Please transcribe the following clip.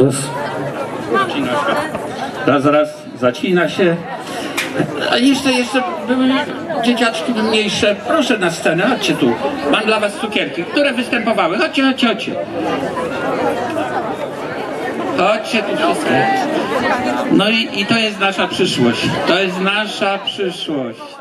Raz. Się. Raz, raz, zacina się. A jeszcze, jeszcze były dzieciaczki mniejsze. Proszę na scenę, chodźcie tu. Mam dla was cukierki, które występowały. Chodźcie, chodźcie, chodźcie. Chodźcie tu wszystkie. No i, i to jest nasza przyszłość. To jest nasza przyszłość.